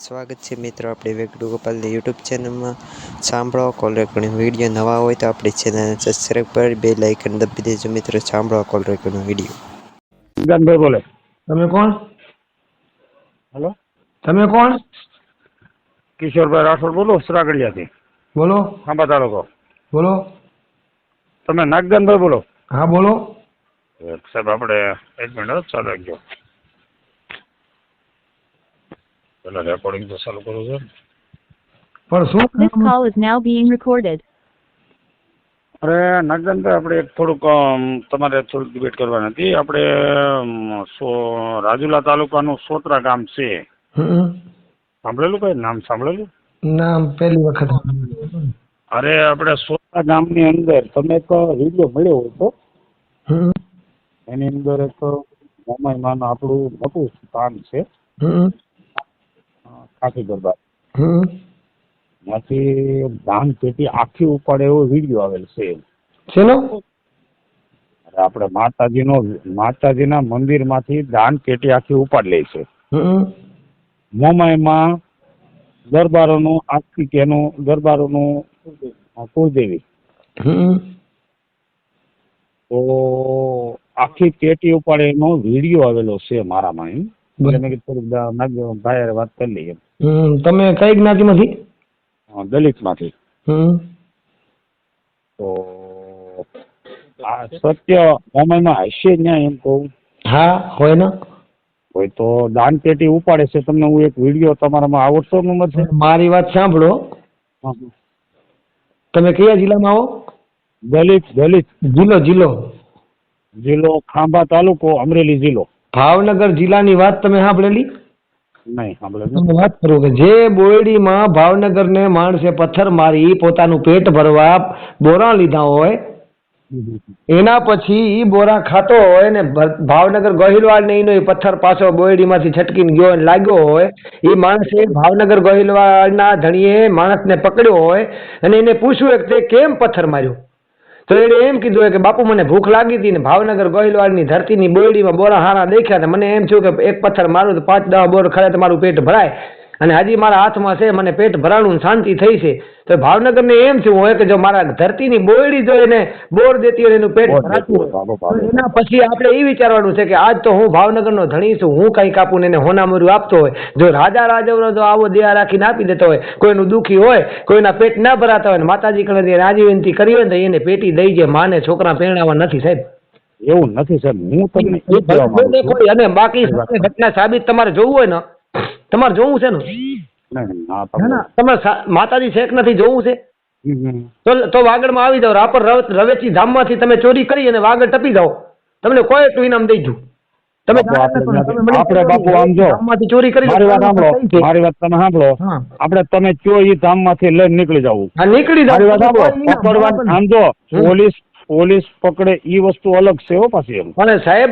સ્વાગત છે મિત્રો આપણે વેગડુ ગોપાલની યુટ્યુબ ચેનલમાં. સાંભળો કોલ રેકોર્ડિંગ વીડિયો નવા હોય તો આપણી ચેનલને સબસ્ક્રાઈબ કરી બે લાઇકન દબી દેજો મિત્રો. સાંભળો કોલ રેકોર્ડિંગ વીડિયો. ગનભાઈ બોલે. તમે કોણ? હેલો? તમે કોણ? કિશોરભાઈ રાઠોડ બોલો સરાગડિયાથી. બોલો. ખાંભા તાલુકો. બોલો. તમે નાગદાનભાઈ બોલો. હા બોલો. સાહેબ આપણે એક મિનિટ હો, ચાલુ રાખજો. પેલા રેકોર્ડિંગ તો ચાલુ કરું છે પણ શું This call is now being recorded. અરે નાગદાનભાઈ આપણે એક થોડુંક અમ, તમારે થોડુંક ડિબેટ કરવાની હતી. આપણે અમ, સો રાજુલા તાલુકાનું સોત્રા ગામ છે. હમ. સાંભળેલું કઈ? નામ સાંભળેલું? નામ પહેલી વખત અરે આપણે સોત્રા ગામની અંદર તમે એક વીડિયો મળ્યો હતો. હમ. એની અંદર એક મોમાઈમાનું આપણું મોટું સ્થાન છે. હમ. ખાસી દરબાર. ત્યાંથી ધાન પેટી આખી ઉપાડે એવો વીડિયો આવેલ છે. શેનો? આપણે માતાજીનો માતાજીના મંદિરમાંથી દાન પેટી આખી ઉપાડ લે છે. મોમાઈમાં દરબારોનું આખી કેનું દરબારોનું કુળદેવી. તો આખી પેટી ઉપાડે એનો વીડિયો આવેલો છે મારામાં એમ. મેં કીધું થોડીક ભાઈ વાત કરી લઈએ. તમે કઈ જ્ઞાતિમાંથી? દલિતમાંથી. તો આ સત્ય સમયમાં હશે ન્યાય એમ કહું. હા હોય ને? હોય તો દાન પેટી ઉપાડે છે. તમને હું એક વીડિયો તમારામાં આવડતો નંબર છે મારી વાત સાંભળો. તમે કયા જિલ્લામાં આવો? દલિત દલિત. જિલ્લો જિલ્લો. જિલ્લો ખાંભા તાલુકો અમરેલી જિલ્લો. ભાવનગર જિલ્લાની વાત તમે સાંભળેલી? વાત કરું કે જે બોરડીમાં ભાવનગરને માણસે પથ્થર મારી પોતાનું પેટ ભરવા બોરા લીધા હોય, એના પછી ઈ બોરા ખાતો હોય ને ભાવનગર ગોહિલવાડ ને એનો પથ્થર પાછો બોયડીમાંથી છટકીને ગયો અને લાગ્યો હોય એ માણસે ભાવનગર ગોહિલવાડના ધણીએ માણસને પકડ્યો હોય અને એને પૂછ્યું કે તે કેમ પથ્થર માર્યો? તો એણે એમ કીધું કે બાપુ, મને ભૂખ લાગી હતી ને ભાવનગર ગોહિલવાડની ધરતીની બોયડીમાં બોરા હારા દેખ્યા મને એમ થયું કે એક પથ્થર મારું તો પાંચ દવા બોર ખરે તમારું મારું પેટ ભરાય. અને હજી મારા હાથમાં છે મને પેટ ભરાણું ને શાંતિ થઈ છે. તો ભાવનગરને એમ થયું હોય કે જો મારા ધરતીની બોયડી જો એને બોર દેતી હોય એનું પેટ ભરાતું એના પછી આપણે એ વિચારવાનું છે કે આજ તો હું ભાવનગરનો ધણી છું હું કંઈ કાપું ને એને હોનામરું આપતો હોય. જો રાજા રાજવરો જો આવો દયા રાખીને આપી દેતો હોય કોઈનું દુઃખી હોય કોઈના પેટ ના ભરાતા હોય ને માતાજી કણે રાજી વિનંતી કરી હોય ને એને પેટી દઈ જાય માને છોકરા પરણાવવા નથી સાહેબ. એવું નથી સાહેબ હું તમને અને બાકી ઘટના સાબિત તમારે જોવું હોય ને તમારે જોવું છે ને? તમે- માતાજી શેખ નથી જોવું છે. તો તો વાગડમાં આવી જાવ રાપર રવ- રવેચી ધામમાંથી તમે ચોરી કરી અને વાગડ ટપી જાઓ. તમને કોઈ એટલું ઇનામ દઈ જુ તમે આપણે બાપુ આમ ચોરી કરી મારી વાત સાંભળો મારી વાત તમે સાંભળો. આપણે તમે કયો એ ધામમાંથી લઈને નીકળી જવું હા નીકળી જાઓ મારી વાત સાંભળો. પકડવા આમ જો પોલીસ પોલીસ પકડે એ વસ્તુ અલગ છે હો પાછી એમ. સાહેબ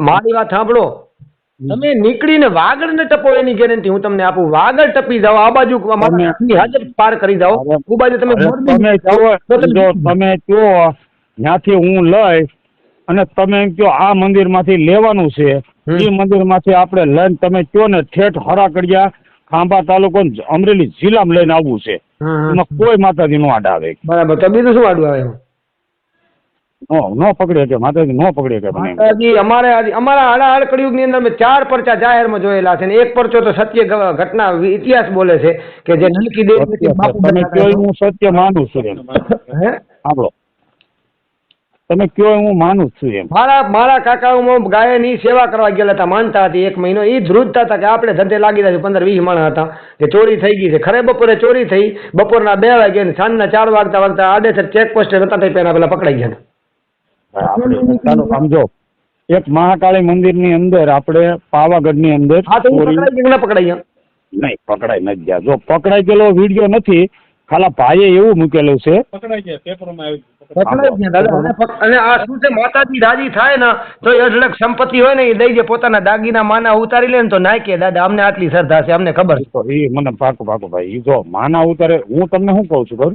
મારી વાત સાંભળો. તમે નીકળીને વાગડ ને ટપો એની ગેરંટી. હું તમને આપું વાગડ ટપી જાઓ આ બાજુ હાજર પાર કરી જાઓ. હું બાજુ તમે તમે તમે ત્યાંથી હું લઈ અને તમે એમ કહો આ મંદિરમાંથી લેવાનું છે એ મંદિરમાંથી આપણે લઈને તમે કયો ને ઠેઠ હરાકડિયા ખાંભા તાલુકો અમરેલી જિલ્લામાં લઈને આવવું છે. એમાં કોઈ માતાજી નું આડ આવે. બરાબર. તો બીજું શું આડું આવે એમાં? નો નો પકડે કે માતાજી નો પકડે કે માતાજી અમારે અમારા આડા આડ કળિયુગની અંદર ચાર પરચા જાહેરમાં જોયેલા છે ને એક પરચો તો સત્ય ઘટના ઇતિહાસ બોલે છે કે જે નલકી દેવી સત્ય છે. બાપુ તમે કયો હું સત્ય માનું છું એમ? હે? સાંભળો. તમે કયો હું માનું છું એમ? મારા મારા ગાય ગાયની સેવા કરવા ગયેલા હતા માનતા હતી એક મહિનો. એ ધ્રુજતા હતા કે આપણે ધંધે લાગી રહ્યા પંદર વીસ માણસ હતા કે ચોરી થઈ ગઈ છે. ખરે બપોરે ચોરી થઈ બપોરના બે વાગે ને સાંજના ચાર વાગતા વાગતા આડેસર ચેક પોસ્ટે નતા થઈ પેલા પેલા પકડાઈ ગયા આપણે સંસ્થાનું સમજો એક મહાકાળી મંદિરની અંદર આપણે પાવાગઢની અંદર ના નહીં પકડાઈ નથી ગયા. જો પકડાઈ ગયેલો વીડિયો નથી ખાલા ભાઈએ એવું મૂકેલું છે. પકડાઈ ગયા દાદા અને આ શું છે માતાજી રાજી થાય ને તો અઢળક સંપત્તિ હોય ને એ લઈ જે પોતાના દાગીના માના ઉતારી લે ને તો નાખીએ દાદા અમને આટલી શ્રદ્ધા છે અમને ખબર છે. એ મને પાકું પાકું ભાઈ એ જો માના ઉતારે હું તમને શું કહું છું ખબર?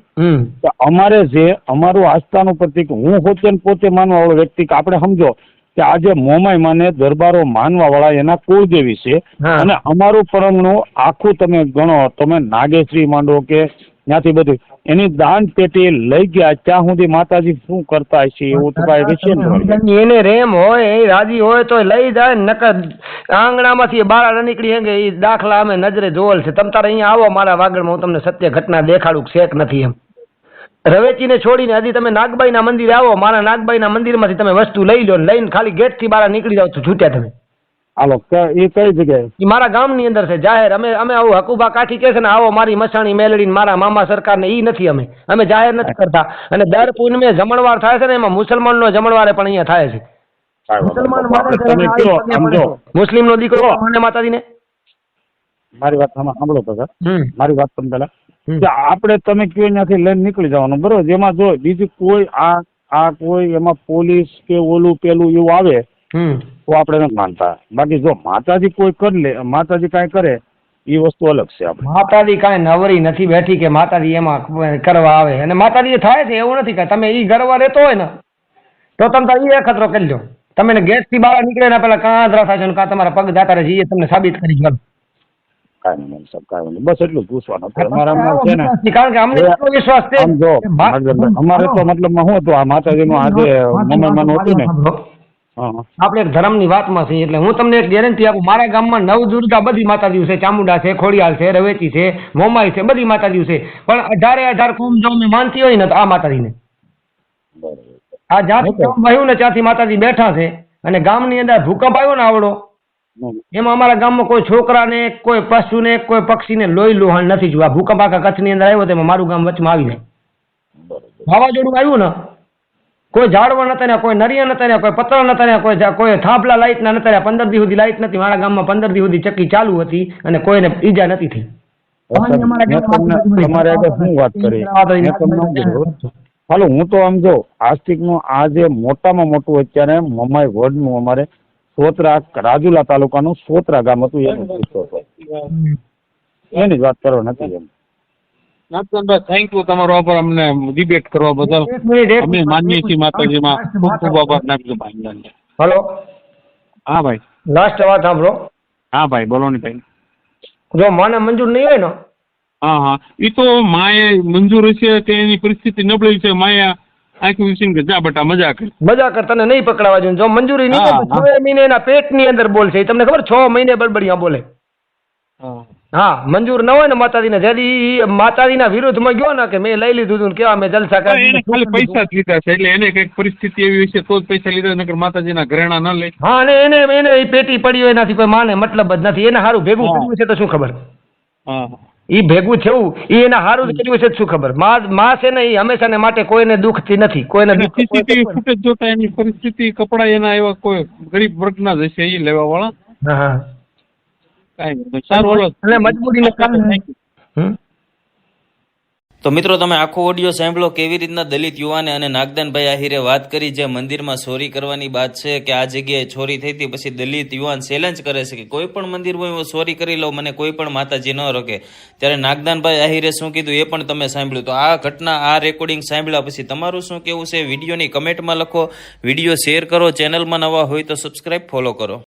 કે અમારે જે અમારું આસ્થાનું પ્રતિક હું પોતે ને પોતે માનવા વાળો વ્યક્તિ કે આપણે સમજો કે આજે મોમાઈ માને દરબારો માનવા વાળા એના કુળદેવી છે. અને અમારું પરમનું આખું તમે ગણો તમે નાગેશ્રી માંડો કે ત્યાંથી બધું. એની દાન પેટી લઈ ગયા, ત્યાં સુધી માતાજી શું કરતા હશે એવું તો કાંઈ વિશે એને રેમ હોય, એ રાજી હોય તો લઈ જાય, નકર આંગણામાંથી બહાર નીકળી હે એ દાખલા અમે નજરે જોવેલ છે. તમ તારે અહીંયા આવો મારા વાગડમાં, હું તમને સત્ય ઘટના દેખાડું, શેક નથી એમ. રવેચીને છોડીને હજી તમે નાગબાઈના મંદિરે આવો, મારા નાગબાઈના મંદિરમાંથી તમે વસ્તુ લઈ લો લઈને ખાલી ગેટથી બહાર નીકળી જાવ તો છૂટ્યા તમે. હાલો ક- એ કઈ જગ્યાએ? મારા ગામની અંદર છે જાહેર. અમે અમે આવું હકુબા કાઠી કહે છે ને આવો મારી મસાણી મેલડી મારા મામા સરકાર ને ઈ નથી અમે. અમે જાહેર નથી કરતા. અને દર પૂનમે જમણવાર થાય છે ને એમાં મુસલમાન નો જમણવારે પણ અહીંયા થાય છે. મુસ્લિમ નો દીકરો? મને માતાજી ને મારી વાત સાંભળો સાંભળો તો હમ. મારી વાત તમે પેલા કે આપણે તમે કયો ત્યાંથી લઈને નીકળી જવાનું બરોબર? જેમાં જો બીજું કોઈ આ આ કોઈ એમાં પોલીસ કે ઓલું પેલું એવું આવે તો આપણે નથી માનતા. બાકી જો માતાજી કોઈ કરી લે માતાજી કાંઈ કરે એ વસ્તુ અલગ છે આપણે. માતાજી કાંઈ નવરી નથી બેઠી કે માતાજી એમાં કરવા આવે. અને માતાજી થાય છે એવું નથી કે તમે એ ગરવા રહેતો હોય ને તો તમે એ ઈ કરી લો. તમે ગેસથી બહાર નીકળે ને પેલા કાં આંધળા થાય છે કાં તમારા પગ જાતા રહે એ તમને સાબિત કરી ગયો કાંઈ નહીં સાહેબ કાંઈ નહીં. બસ એટલું પૂછવાનું. અમારામાં છે ને કારણ કે અમને વિશ્વાસ છે. અમારે તો મતલબમાં શું હતું આ માતાજીનું આજે મમરમાનું હતું ને. આપણે એક ધર્મની વાતમાં છીએ એટલે હું તમને એક ગેરંટી આપું મારા ગામમાં નવ દુર્ગા બધી માતાજીઓ છે ચામુંડા છે ખોડિયાલ છે રવેચી છે મોમાઈ છે બધી માતાજીઓ છે. પણ અઢારે અઢાર કોમ જો મેં માનતી હોય ને તો આ માતાજીને. આ જ્યાંથી વહ્યું ને ત્યાંથી માતાજી બેઠા છે અને ગામની અંદર ભૂકંપ આવ્યો ને આવડો એમાં અમારા ગામમાં કોઈ છોકરાને કોઈ પશુને કોઈ પક્ષીને લોહી લોહાણ નથી જોયું. આ ભૂકંપ આખા કચ્છની અંદર આવ્યો તેમાં મારું ગામ વચમાં આવી જાય વાવાઝોડું આવ્યું ને કોઈ ઝાડવા નતા ને કોઈ નરિયા નતા ને કોઈ પતરા નતા ને કોઈ કોઈ થાંભલા લાઈટ ના નતા રહ્યા પંદર દી સુધી લાઈટ નથી. મારા ગામમાં પંદર દી સુધી ચક્કી ચાલુ હતી અને કોઈને ઈજા નથી થઈ. તમારે આગળ શું વાત કરી? હાલો હું તો આમ જો આસ્તિકનું આ જે મોટામાં મોટું અત્યારે મમાઈ વડનું અમારે સોતરા રાજુલા તાલુકાનું સોતરા ગામ હતું એનું હતો. એની જ વાત કરો નથી એમ. નાથનભાઈ થેન્ક યુ તમારો આભાર. અમને ડિબેટ કરવા બદલ. અમે માનીએ છીએ માતાજીમાં ખૂબ ખૂબ આભાર. નાખજો ભાઈ હલો હા ભાઈ. લાસ્ટ વાત સાંભળો. હા ભાઈ બોલો ને ભાઈ. જો મને મંજૂર નહીં હોય ને? હા હા. એ તો માએ મંજૂર કે એની પરિસ્થિતિ નબળી છે. માયા આખી વિશે કે જા બટા મજા કર. મજા કર તને નહીં પકડાવા જોઈએ. જો મંજૂરી નહીં છ મહિને એના પેટની અંદર બોલશે. તમને ખબર છ મહિને બડબડિયા બોલે. હા. મંજૂર ન હોય ને માતાજીને ઈ માતાજીના વિરુદ્ધમાં ગયો ને કે મેં લઈ લીધું હતું કેવા મેં જલસા હા, એને કરી ખાલી પૈસા જ લીધા છે એટલે એને કંઈક પરિસ્થિતિ એવી હશે તો જ પૈસા લીધા નકર માતાજીના ઘરેણા ન લે. હા અને એને એને એ પેટી પડી હોય એનાથી કોઈ માને મતલબ જ નથી. એને સારું ભેગું હા. કર્યું છે તો શું ખબર? હા. ઈ ભેગું થયું ઈ એને સારું જ કર્યું છે શું ખબર? માં માં છે ને ઈ હંમેશા ને માટે કોઈને દુઃખથી નથી કોઈને દુઃખ સીસીટીવી ફૂટેજ જોતા એની પરિસ્થિતિ કપડા એના એવા કોઈ ગરીબ વર્ગના જ હશે એ લેવા વાળા હા. તો મિત્રો તમે આખો ઓડિયો સાંભળો કેવી રીતના દલિત યુવાને અને નાગદાનભાઈ આહિરે વાત કરી જે મંદિરમાં ચોરી કરવાની વાત છે કે આ જગ્યાએ ચોરી થઈ હતી પછી દલિત યુવાન ચેલેન્જ કરે છે કે કોઈ પણ મંદિર હોય હું ચોરી કરી લઉં મને કોઈ પણ માતાજી ન રોકે. ત્યારે નાગદાનભાઈ આહિરે શું કીધું એ પણ તમે સાંભળ્યું. તો આ ઘટના આ રેકોર્ડિંગ સાંભળ્યા પછી તમારું શું કેવું છે? વિડીયોની કમેન્ટમાં લખો. વીડિયો શેર કરો. ચેનલમાં નવા હોય તો સબસ્ક્રાઈબ ફોલો કરો.